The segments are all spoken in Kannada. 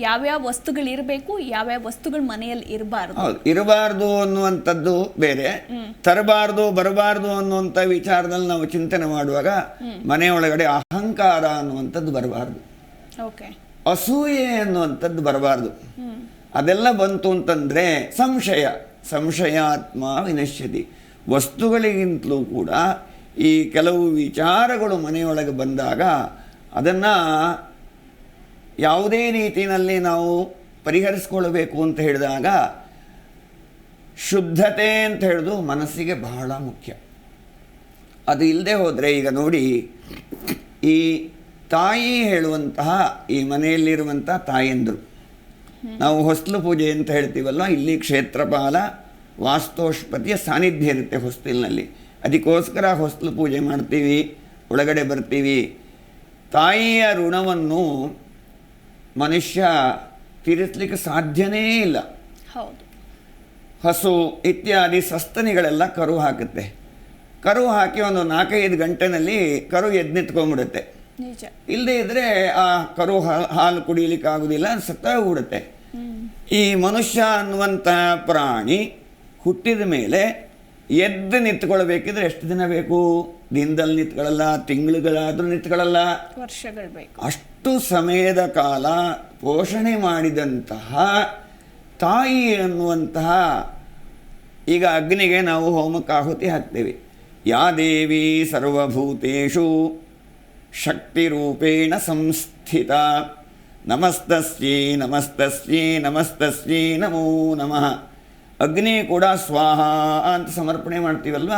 ಯಾವ್ಯಾವ ವಸ್ತುಗಳು ಇರಬೇಕು ಯಾವ್ಯಾವ ವಸ್ತುಗಳು ಮನೆಯಲ್ಲಿ ಇರಬಾರ್ದು. ಹೌದು ಇರಬಾರ್ದು ಅನ್ನುವಂಥದ್ದು ಬೇರೆ. ತರಬಾರ್ದು ಬರಬಾರ್ದು ಅನ್ನುವಂಥ ವಿಚಾರದಲ್ಲಿ ನಾವು ಚಿಂತನೆ ಮಾಡುವಾಗ ಮನೆಯೊಳಗಡೆ ಅಹಂಕಾರ ಅನ್ನುವಂಥದ್ದು ಬರಬಾರ್ದು. ಓಕೆ. ಅಸೂಯೆ ಅನ್ನುವಂಥದ್ದು ಬರಬಾರ್ದು. ಅದೆಲ್ಲ ಬಂತು ಅಂತಂದರೆ ಸಂಶಯ ಸಂಶಯಾತ್ಮ ವಿನಶ್ಯತಿ. ವಸ್ತುಗಳಿಗಿಂತಲೂ ಕೂಡ ಈ ಕೆಲವು ವಿಚಾರಗಳು ಮನೆಯೊಳಗೆ ಬಂದಾಗ ಅದನ್ನು ಯಾವುದೇ ರೀತಿಯಲ್ಲಿ ನಾವು ಪರಿಹರಿಸ್ಕೊಳ್ಬೇಕು ಅಂತ ಹೇಳಿದಾಗ ಶುದ್ಧತೆ ಅಂತ ಹೇಳೋದು ಮನಸ್ಸಿಗೆ ಬಹಳ ಮುಖ್ಯ. ಅದು ಇಲ್ಲದೆ ಹೋದರೆ ಈಗ ನೋಡಿ, ಈ ತಾಯಿ ಹೇಳುವಂತಹ, ಈ ಮನೆಯಲ್ಲಿರುವಂಥ ತಾಯಂದರು. ನಾವು ಹೊಸ್ಲು ಪೂಜೆ ಅಂತ ಹೇಳ್ತೀವಲ್ಲ ಇಲ್ಲಿ ಕ್ಷೇತ್ರಪಾಲ ವಾಸ್ತೋಷ್ಪತಿಯ ಸಾನ್ನಿಧ್ಯ ಇರುತ್ತೆ ಹೊಸ್ತಿಲಿನಲ್ಲಿ. ಅದಕ್ಕೋಸ್ಕರ ಹೊಸ್ಲು ಪೂಜೆ ಮಾಡ್ತೀವಿ, ಒಳಗಡೆ ಬರ್ತೀವಿ. ತಾಯಿಯ ಋಣವನ್ನು ಮನುಷ್ಯ ತೀರಿಸಲಿಕ್ಕೆ ಸಾಧ್ಯನೇ ಇಲ್ಲ. ಹೌದು. ಹಸು ಇತ್ಯಾದಿ ಸಸ್ತನಿಗಳೆಲ್ಲ ಕರು ಹಾಕುತ್ತೆ. ಕರು ಹಾಕಿ ಒಂದು ನಾಲ್ಕೈದು ಗಂಟೆನಲ್ಲಿ ಕರು ಎದ್ದು ನಿಂತ್ಕೊಂಡ್ಬಿಡುತ್ತೆ ಇಲ್ಲದೆ ಇದ್ದರೆ ಆ ಕರು ಹಾ- ಹಾಲು ಕುಡಿಯಲಿಕ್ಕೆ ಆಗುದಿಲ್ಲ ಸತ್ತ ಹೋಗ್ಬಿಡುತ್ತೆ. ಈ ಮನುಷ್ಯ ಅನ್ನುವಂತ ಪ್ರಾಣಿ ಹುಟ್ಟಿದ ಮೇಲೆ ಎದ್ದು ನಿಂತ್ಕೊಳ್ಬೇಕಿದ್ರೆ ಎಷ್ಟು ದಿನ ಬೇಕು? ದಿನದಲ್ಲಿ ನಿಂತ್ಕೊಳ್ಳಲ್ಲ ತಿಂಗಳುಗಳಾದರೂ ನಿಂತ್ಕೊಳ್ಳಲ್ಲ. ವರ್ಷಗಳು ಬೇಕು. ಅಷ್ಟು ಸಮಯದ ಕಾಲ ಪೋಷಣೆ ಮಾಡಿದಂತಹ ತಾಯಿ ಅನ್ನುವಂತಹ ಈಗ ಅಗ್ನಿಗೆ ನಾವು ಹೋಮಕ್ಕೆ ಆಹುತಿ ಹಾಕ್ತೇವೆ. ಯಾ ದೇವಿ ಸರ್ವಭೂತೇಷು ಶಕ್ತಿರೂಪೇಣ ಸಂಸ್ಥಿತ. ನಮಸ್ತಸ್ಯೇ ನಮಸ್ತಸ್ಯೇ ನಮಸ್ತಸ್ಯೇ ನಮೋ ನಮಃ. ಅಗ್ನಿ ಕೂಡ ಸ್ವಾಹ ಅಂತ ಸಮರ್ಪಣೆ ಮಾಡ್ತೀವಲ್ವ?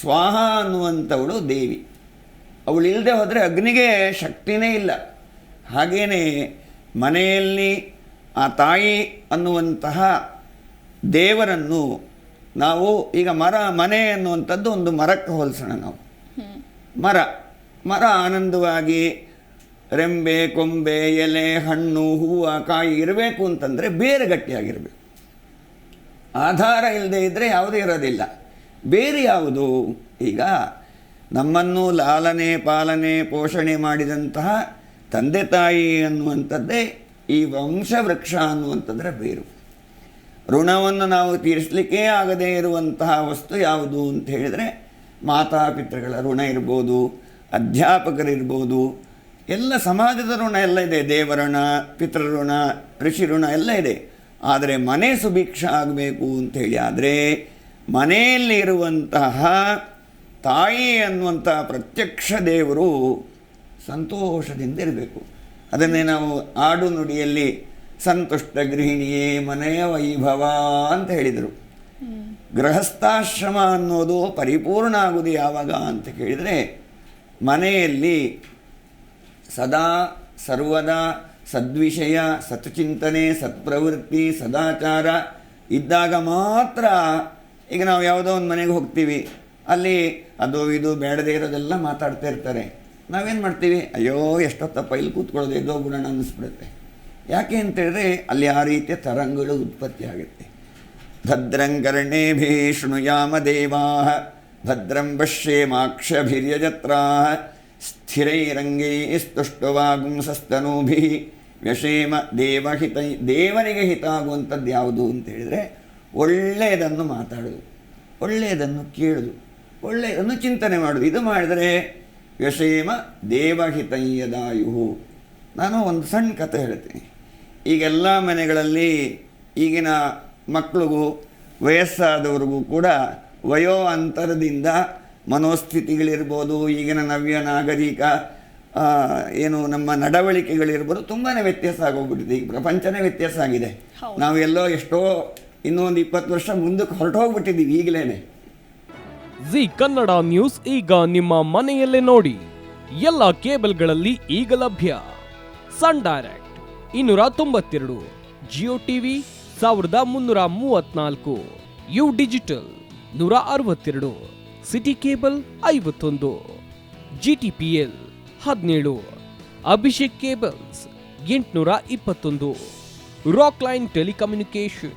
ಸ್ವಾಹ ಅನ್ನುವಂಥವಳು ದೇವಿ. ಅವಳು ಇಲ್ಲದೆ ಹೋದರೆ ಅಗ್ನಿಗೆ ಶಕ್ತಿನೇ ಇಲ್ಲ. ಹಾಗೆಯೇ ಮನೆಯಲ್ಲಿ ಆ ತಾಯಿ ಅನ್ನುವಂತಹ ದೇವರನ್ನು ನಾವು ಈಗ ಮರ, ಮನೆ ಅನ್ನುವಂಥದ್ದು ಒಂದು ಮರಕ್ಕೆ ಹೋಲಿಸೋಣ ನಾವು. ಮರ ಮರ ಆನಂದವಾಗಿ ರೆಂಬೆ, ಕೊಂಬೆ, ಎಲೆ, ಹಣ್ಣು, ಹೂವು, ಕಾಯಿ ಇರಬೇಕು ಅಂತಂದರೆ ಬೇರೆ ಗಟ್ಟಿಯಾಗಿರಬೇಕು. ಆಧಾರ ಇಲ್ಲದೆ ಇದ್ದರೆ ಯಾವುದೇ ಇರೋದಿಲ್ಲ. ಬೇರೆ ಯಾವುದು? ಈಗ ನಮ್ಮನ್ನು ಲಾಲನೆ, ಪಾಲನೆ, ಪೋಷಣೆ ಮಾಡಿದಂತಹ ತಂದೆ ತಾಯಿ ಅನ್ನುವಂಥದ್ದೇ ಈ ವಂಶವೃಕ್ಷ ಅನ್ನುವಂಥದ್ರೆ ಬೇರು. ಋಣವನ್ನು ನಾವು ತೀರಿಸಲಿಕ್ಕೆ ಆಗದೇ ಇರುವಂತಹ ವಸ್ತು ಯಾವುದು ಅಂತ ಹೇಳಿದರೆ ಮಾತಾಪಿತೃಗಳ ಋಣ ಇರ್ಬೋದು, ಅಧ್ಯಾಪಕರಿರ್ಬೋದು, ಎಲ್ಲ ಸಮಾಜದ ಋಣ ಎಲ್ಲ ಇದೆ. ದೇವಋಣ, ಪಿತೃಋಣ, ಋಷಿ ಋಣ ಎಲ್ಲ ಇದೆ. ಆದರೆ ಮನೆ ಸುಭಿಕ್ಷ ಆಗಬೇಕು ಅಂಥೇಳಿ ಆದರೆ ಮನೆಯಲ್ಲಿ ಇರುವಂತಹ ತಾಯಿ ಅನ್ನುವಂಥ ಪ್ರತ್ಯಕ್ಷ ದೇವರು ಸಂತೋಷದಿಂದ ಇರಬೇಕು. ಅದನ್ನೇ ನಾವು ಆಡು ನುಡಿಯಲ್ಲಿ ಸಂತುಷ್ಟ ಗೃಹಿಣಿಯೇ ಮನೆಯ ವೈಭವ ಅಂತ ಹೇಳಿದರು. ಗೃಹಸ್ಥಾಶ್ರಮ ಅನ್ನೋದು ಪರಿಪೂರ್ಣ ಆಗುವುದು ಯಾವಾಗ ಅಂತ ಕೇಳಿದರೆ ಮನೆಯಲ್ಲಿ ಸದಾ ಸರ್ವದಾ ಸದ್ವಿಷಯ, ಸತ್ಚಿಂತನೆ, ಸತ್ಪ್ರವೃತ್ತಿ, ಸದಾಚಾರ ಇದ್ದಾಗ ಮಾತ್ರ ಈಗ ನಾವು ಯಾವುದೋ ಒಂದು ಮನೆಗೆ ಹೋಗ್ತೀವಿ, ಅಲ್ಲಿ ಅದು ಇದು ಬೇಡದೇ ಇರೋದೆಲ್ಲ ಮಾತಾಡ್ತಾ ಇರ್ತಾರೆ. ನಾವೇನು ಮಾಡ್ತೀವಿ? ಅಯ್ಯೋ, ಎಷ್ಟೊತ್ತಪ್ಪ ಇಲ್ಲಿ ಕೂತ್ಕೊಳ್ಳೋದು ಇದೋ ಗುಣ ಅನ್ನಿಸ್ಬಿಡುತ್ತೆ. ಯಾಕೆ ಅಂತೇಳಿದ್ರೆ ಅಲ್ಲಿ ಆ ರೀತಿಯ ತರಂಗಗಳು ಉತ್ಪತ್ತಿ ಆಗುತ್ತೆ. ಭದ್ರಂ ಭೀಷ್ಣು ಯಾಮ ದೇವಾ ಭದ್ರಂ ಪಶ್ಯೇಮಾಕ್ಷಭಿರ್ಯಜತ್ರಾ ಸ್ಥಿರೈರಂಗೈ ಸ್ತುಷ್ಟುವಾಗುಂಸಸ್ತನೂಭಿ ವ್ಯಷೇಮ ದೇವಹಿತ, ದೇವರಿಗೆ ಹಿತ ಆಗುವಂಥದ್ದು ಯಾವುದು ಅಂತ ಹೇಳಿದರೆ ಒಳ್ಳೆಯದನ್ನು ಮಾತಾಡೋದು ಒಳ್ಳೆಯದನ್ನು ಕೇಳುದು ಒಳ್ಳೆಯದನ್ನು ಚಿಂತನೆ ಮಾಡೋದು. ಇದು ಮಾಡಿದರೆ ವ್ಯಷೇಮ ದೇವಹಿತಯ್ಯದಾಯು ನಾನು ಒಂದು ಸಣ್ಣ ಕಥೆ ಹೇಳ್ತೀನಿ. ಈಗೆಲ್ಲ ಮನೆಗಳಲ್ಲಿ ಈಗಿನ ಮಕ್ಕಳಿಗೂ ವಯಸ್ಸಾದವ್ರಿಗೂ ಕೂಡ ವಯೋ ಅಂತರದಿಂದ ಮನೋಸ್ಥಿತಿಗಳಿರ್ಬೋದು ಈಗಿನ ನವ್ಯ ನಾಗರಿಕ ಏನು ನಮ್ಮ ನಡವಳಿಕೆಗಳಿರ್ಬೋದು ತುಂಬಾ ವ್ಯತ್ಯಾಸ ಆಗೋಗ್ಬಿಟ್ಟಿದೆ. ಈಗ ಪ್ರಪಂಚನೇ ವ್ಯತ್ಯಾಸ ಆಗಿದೆ. ನಾವೆಲ್ಲೋ ನಾವು ಎಲ್ಲೋ ಎಷ್ಟೋ ಇನ್ನೂ ಒಂದು ಇಪ್ಪತ್ತು ವರ್ಷ ಮುಂದಕ್ಕೆ ಹೊರಟೋಗ್ಬಿಟ್ಟಿದ್ದೀವಿ ಈಗಲೇನೆ. ಜಿ ಕನ್ನಡ ನ್ಯೂಸ್ ಈಗ ನಿಮ್ಮ ಮನೆಯಲ್ಲೇ ನೋಡಿ. ಎಲ್ಲ ಕೇಬಲ್ಗಳಲ್ಲಿ ಈಗ ಲಭ್ಯ. ಸನ್ ಡೈರೆಕ್ಟ್ ಇನ್ನೂರ ತೊಂಬತ್ತೆರಡು, ಜಿಯೋ ಟಿವಿ ಸಾವಿರದ ಮುನ್ನೂರ ಮೂವತ್ನಾಲ್ಕು, ಯು ಡಿಜಿಟಲ್ ನೂರ ಅರವತ್ತೆರಡು, ಸಿಟಿ ಕೇಬಲ್ ಐವತ್ತೊಂದು ಜಿ ಟಿ ಪಿ ಎಲ್ ಹದಿನೇಳು, ಅಭಿಷೇಕ್ ಕೇಬಲ್ಸ್ ಎಂಟುನೂರ ಇಪ್ಪತ್ತೊಂದು, ರಾಕ್ ಲೈನ್ ಟೆಲಿಕಮ್ಯುನಿಕೇಶನ್